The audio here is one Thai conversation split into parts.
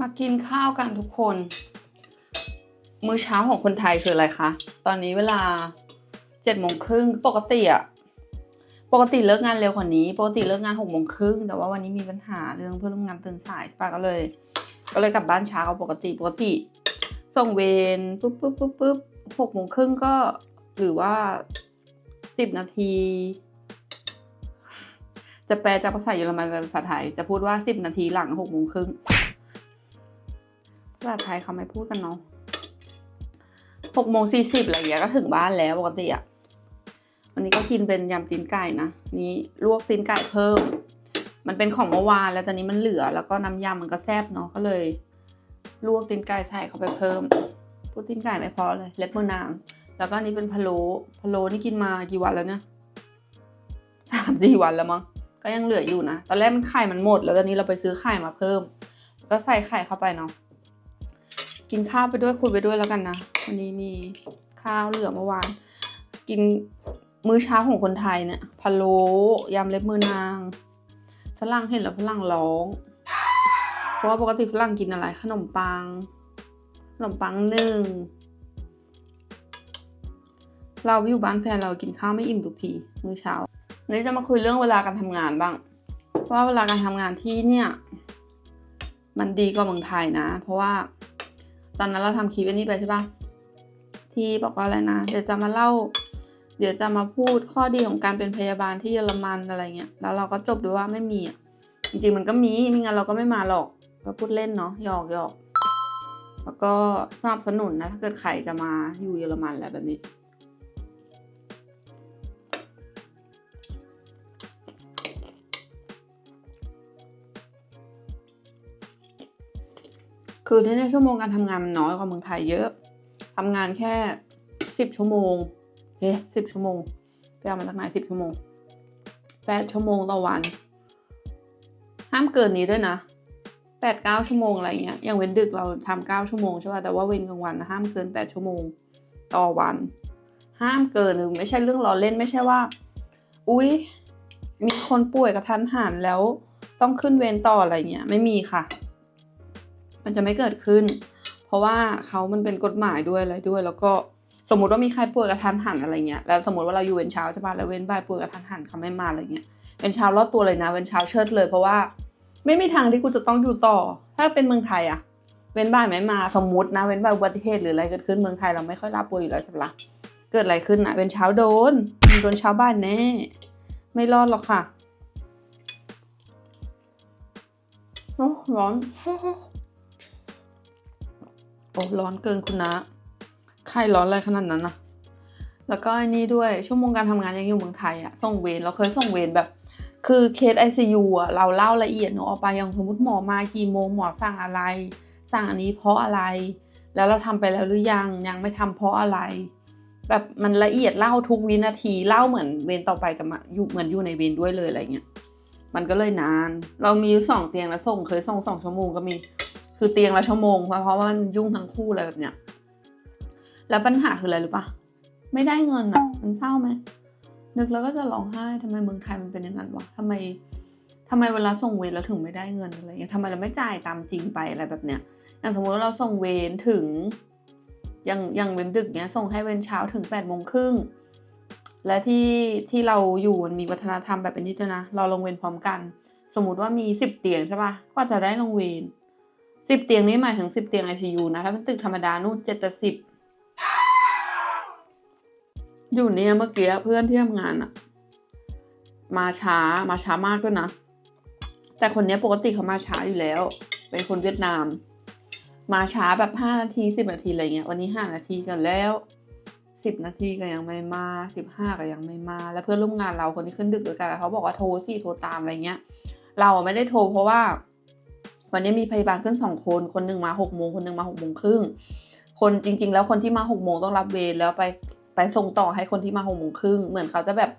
มากินข้าวกันทุกคน มื้อเช้าของคนไทยคืออะไรคะ ตอนนี้เวลาเจ็ดโมงครึ่งปกติอะปกติเลิกงานเร็วกว่านี้ ปกติเลิกงานหกโมงครึ่งแต่ว่าวันนี้มีปัญหาเรื่องเพื่อนร่วมงานตื่นสายป้าก็เลย ก็เลยกลับบ้านเช้ากว่าปกติปกติ ส่งเวรปุ๊บปุ๊บปุ๊บปุ๊บหกโมงครึ่งก็หรือว่าสิบนาที จะแปลจากภาษาเยอรมันเป็นภาษาไทย จะพูดว่าสิบนาทีหลังหกโมงครึ่ง ภาษาไทยเขาไม่พูดกันเนาะหกโมงสี่สิบอะไรอย่างเงี้ยก็ถึงบ้านแล้วปกติอะวันนี้ก็กินเป็นยำตีนไก่นะนี่ลวกตีนไก่เพิ่ม มันเป็นของเมื่อวานแล้วตอนนี้มันเหลือ แล้วก็น้ำยำมันก็แซ่บเนาะก็เลย ลวกตีนไก่ใส่เข้าไปเพิ่มพูดตีนไก่ไม่พอเลยเล็บมือนางแล้วก็อันนี้เป็นพะโล้พะโล้นี่กินมากี่วันแล้วเนี่ยสามสี่วันแล้วมั้งก็ยังเหลืออยู่นะตอนแรกมันไข่มันหมด แล้วตอนนี้เราไปซื้อไข่มาเพิ่ม ก็ใส่ไข่เข้าไปเนาะ กินข้าวไปด้วยคุยไปด้วยแล้วกันนะ วันนี้มีข้าวเหลือเมื่อวาน กินมื้อเช้าของคนไทยเนี่ยพะโล้ยำเล็บมือนางฝรั่งเห็นแล้วฝรั่งร้อง เพราะว่าปกติฝรั่งกินอะไร ขนมปัง ขนมปังนึ่งเราอยู่บ้านแฟนเรากินข้าวไม่อิ่มทุกทีมื้อเช้าวันนี้จะมาคุยเรื่องเวลาการทำงานบ้างว่าเวลาการทำงานที่เนี่ย มันดีกว่าเมืองไทยนะ เพราะว่า ตอนนั้นเราทำคลิปอันนี้ไปใช่ปะที่บอกว่าอะไรนะ เดี๋ยวจะมาเล่า เดี๋ยวจะมาพูดข้อดีของการเป็นพยาบาลที่เยอรมันอะไรเงี้ย แล้วเราก็จบด้วยว่าไม่มีอะ จริงๆมันก็มี ไม่งั้นเราก็ไม่มาหรอกก็พูดเล่นเนาะ หยอกหยอก แล้วก็สนับสนุนนะ ถ้าเกิดใครจะมาอยู่เยอรมันอะไรแบบนี้ คือที่นี่ชั่วโมงการทำงานมันน้อยกว่าเมืองไทยเยอะทำงานแค่สิบชั่วโมงเฮ้สิบชั่วโมงไปเอามาจากไหนสิบชั่วโมงแปดชั่วโมงต่อวัน ห้ามเกินนี้ด้วยนะแปดเก้าชั่วโมงอะไรเงี้ยอย่างเว้นดึกเราทำเก้าชั่วโมงใช่ป่ะแต่ว่าเว้นกลางวันนะห้ามเกินแปดชั่วโมงต่อวัน ห้ามเกินหรือไม่ใช่เรื่องล้อเล่นไม่ใช่ว่า อุ๊ย มีคนป่วยกระทันหันแล้วต้องขึ้นเวรต่ออะไรเงี้ยไม่มีค่ะ มันจะไม่เกิดขึ้น เพราะว่าเขามันเป็นกฎหมายด้วยอะไรด้วย แล้วก็สมมติว่ามีใครป่วยกระทันหันอะไรเงี้ยแล้วสมมติว่าเราอยู่เวรเช้าใช่ป่ะแล้วเว้นบ่ายป่วยกระทันหันเขาไม่มาอะไรเงี้ยเว้นเช้ารอดตัวเลยนะเว้นเช้าเชิดเลย เพราะว่าไม่มีทางที่กูจะต้องอยู่ต่อ ถ้าเป็นเมืองไทยอะเว้นบ่ายไม่มาสมมตินะเว้นบ่ายอุบัติเหตุหรืออะไรเกิดขึ้นเมืองไทยเราไม่ค่อยลาป่วยอยู่แล้วใช่ปะล่ะเกิดอะไรขึ้นอะเว้นเช้าโดนโดนเช้าบ้านแน่ไม่รอดหรอกค่ะโอ้ร้อน โอ้ร้อนเกินคุณนะใครร้อนอะไรขนาดนั้นนะแล้วก็อันนี้ด้วยชั่วโมงการทำงานยังอยู่เมืองไทยอะส่งเวรเราเคยส่งเวรแบบ คือเคสไอซียูอะเราเล่าละเอียดเนอะเอาไปอย่างสมมติหมอมากี่โมงหมอสั่งอะไร สั่งอันนี้เพราะอะไร แล้วเราทำไปแล้วหรือยังยังไม่ทำเพราะอะไร แบบมันละเอียดเล่าทุกวินาทีเล่าเหมือนเวรต่อไปกับมาอยู่เหมือนอยู่ในเวรด้วยเลยอะไรเงี้ยมันก็เลยนาน เรามีอยู่สองเตียงแล้วส่งเคยส่งสองชั่วโมงก็มี คือเตียงละชั่วโมง เพราะเพราะว่ามันยุ่งทั้งคู่อะไรแบบเนี้ย แล้วปัญหาคืออะไรรู้ปะไม่ได้เงินอะ มันเศร้าไหมนึกแล้วก็จะร้องไห้ทำไมเมืองไทยมันเป็นอย่างนั้นวะทำไมทำไมเวลาส่งเวรแล้วถึงไม่ได้เงินอะไรเงี้ยทำไมเราไม่จ่ายตามจริงไปอะไรแบบเนี้ย อย่างสมมติว่าเราส่งเวรถึง อย่างอย่างเวรดึกเนี้ย ส่งให้เวรเช้าถึงแปดโมงครึ่ง และที่ที่เราอยู่มันมีวัฒนธรรมแบบนี้ด้วยนะ เราลงเวรพร้อมกัน สมมติว่ามีสิบเตียงใช่ปะกว่าจะได้ลงเวร สิบเตียงนี้หมายถึงสิบเตียงไอซียูนะ ถ้าเป็นตึกธรรมดานู่นเจ็ดแต่สิบอยู่เนี่ยเมื่อกี้เพื่อนที่ทำงานอะมาช้ามาช้ามากด้วยนะ แต่คนนี้ปกติเขามาช้าอยู่แล้ว เป็นคนเวียดนาม มาช้าแบบห้านาทีสิบนาทีอะไรเงี้ยวันนี้ห้านาทีกันแล้วสิบนาทีก็ยังไม่มาสิบห้าก็ยังไม่มา แล้วเพื่อนร่วมงานเราคนที่ขึ้นดึกด้วยกันเขาบอกว่าโทรสิโทรตามอะไรเงี้ย เราไม่ได้โทรเพราะว่า วันนี้มีพยาบาลขึ้นสองคน คนหนึ่งมาหกโมงคนหนึ่งมาหกโมงครึ่งคนจริง ๆ แล้วคนที่มาหกโมงต้องรับเวรแล้วไปไปส่งต่อให้คนที่มาหกโมงครึ่งเหมือนเขาจะแบบ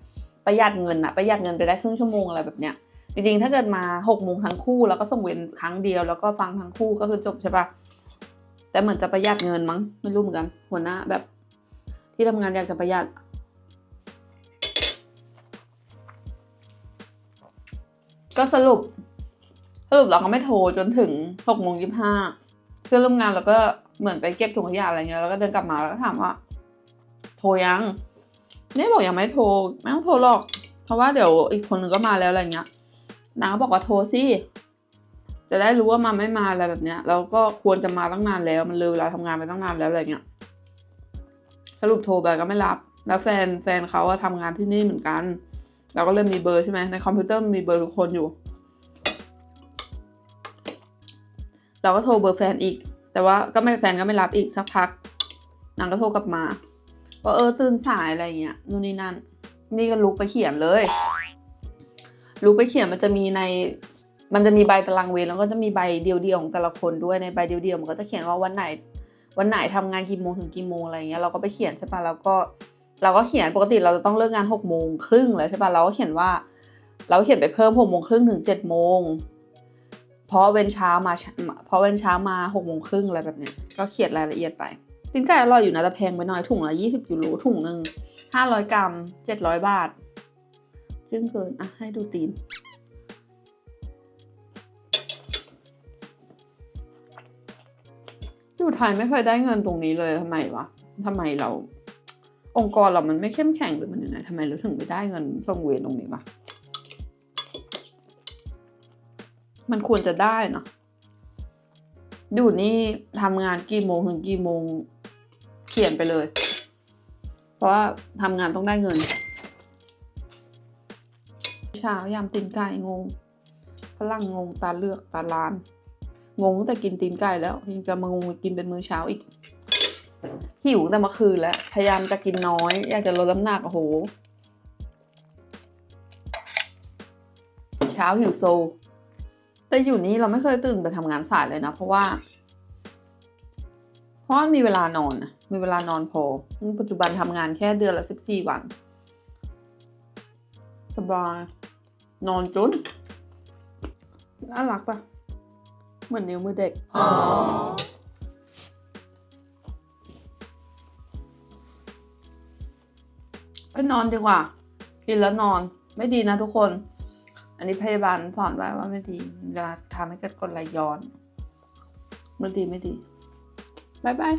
ประหยัดเงินอะประหยัดเงินไปได้ครึ่งชั่วโมงอะไรแบบเนี้ยจริงๆ ถ้าเกิดมาหกโมงทั้งคู่แล้วก็ส่งเวรครั้งเดียวแล้วก็ฟังทั้งคู่ก็คือจบใช่ปะแต่เหมือนจะประหยัดเงินมั้งไม่รู้เหมือนกัน หัวหน้าแบบ ที่ทำงานอยากจะประหยัด ก็สรุป รุปเราก็ไม่โทรจนถึงหกโมงยี่ห้าเพื่อนร่วมงานเราก็เหมือนไปเก็บถุงขยะอะไรเงี้ยแล้วก็เดินกลับมาแล้วก็ถามว่า โทรยังเนี่ยบอกยังไม่โทรไม่ต้องโทรหรอก เพราะว่าเดี๋ยวอีกคนหนึ่งก็มาแล้วอะไรเงี้ยนางก็บอกว่าโทรสิจะได้รู้ว่ามาไม่มาอะไรแบบเนี้ยแล้วก็ควรจะมาตั้งนานแล้วมันเลยเวลาทำงานไปตั้งนานแล้วอะไรเงี้ยสรุปโทรไปก็ไม่รับ แล้วแฟนแฟนเขาอะทำงานที่นี่เหมือนกัน เราก็เลยมีเบอร์ใช่ไหมในคอมพิวเตอร์มีเบอร์ทุกคนอยู่ เราก็โทรเบอร์แฟนอีก แต่ว่าก็ไม่แฟนก็ไม่รับอีกสักพักนางก็โทรกลับมาว่าเออตื่นสายอะไรเงี้ยนู่นนี่นั่น นี่ก็ลุกไปเขียนเลยลุกไปเขียนมันจะมีใน มันจะมีใบตารางเวรแล้วก็จะมีใบเดียวๆของแต่ละคนด้วยในใบเดียวๆมันก็จะเขียนว่าวันไหน วันไหนทำงานกี่โมงถึงกี่โมงอะไรเงี้ยเราก็ไปเขียนใช่ปะแล้วก็เราก็เขียนปกติเราจะต้องเลิกงานหกโมงครึ่งเลยใช่ปะเราก็เขียนว่า เราเขียนไปเพิ่มหกโมงครึ่งถึงเจ็ดโมง เพราะเว้นเช้ามาเพราะเว้นเช้ามาหกโมงครึ่งอะไรแบบเนี้ยก็เขียนรายละเอียดไปตีนไก่อร่อยอยู่นะแต่แพงไปหน่อยถุงละยี่สิบยูโรถุงหนึ่งห้าร้อยกรัมเจ็ดร้อยบาท ซึ่งเกินอะให้ดูตีน อยู่ไทยไม่เคยได้เงินตรงนี้เลยทำไมวะทำไมเรา องค์กรเรามันไม่เข้มแข็งหรือมันยังไงทำไมเราถึงไม่ได้เงินส่งเวรตรงนี้วะ มันควรจะได้เนาะอยู่นี่ทำงานกี่โมงถึงกี่โมง เขียนไปเลย เพราะว่าทำงานต้องได้เงิน เช้ายำตีนไก่งงฝรั่งงงตาเลือกตาลาน งงแต่กินตีนไก่แล้วยังจะมางงกินเป็นมื้อเช้าอีกหิวแต่เมื่อคืนแล้ว พยายามจะกินน้อย อยากจะลดน้ำหนักโอ้โห เช้าหิวโซ แต่อยู่นี่เราไม่เคยตื่นไปทำงานสายเลยนะ เพราะว่า เพราะมีเวลานอนนะมีเวลานอนพอ ปัจจุบันทำงานแค่เดือนละสิบสี่วัน สบายนอนจนน่ารักปะเหมือนนิ้วมือเด็กไปนอนดีกว่า กินแล้วนอน ไม่ดีนะทุกคน อันนี้พยาบาลสอนไว้ว่าไม่ดีมันจะทำให้เกิดกรดไหลย้อน ไม่ดีไม่ดีบายบาย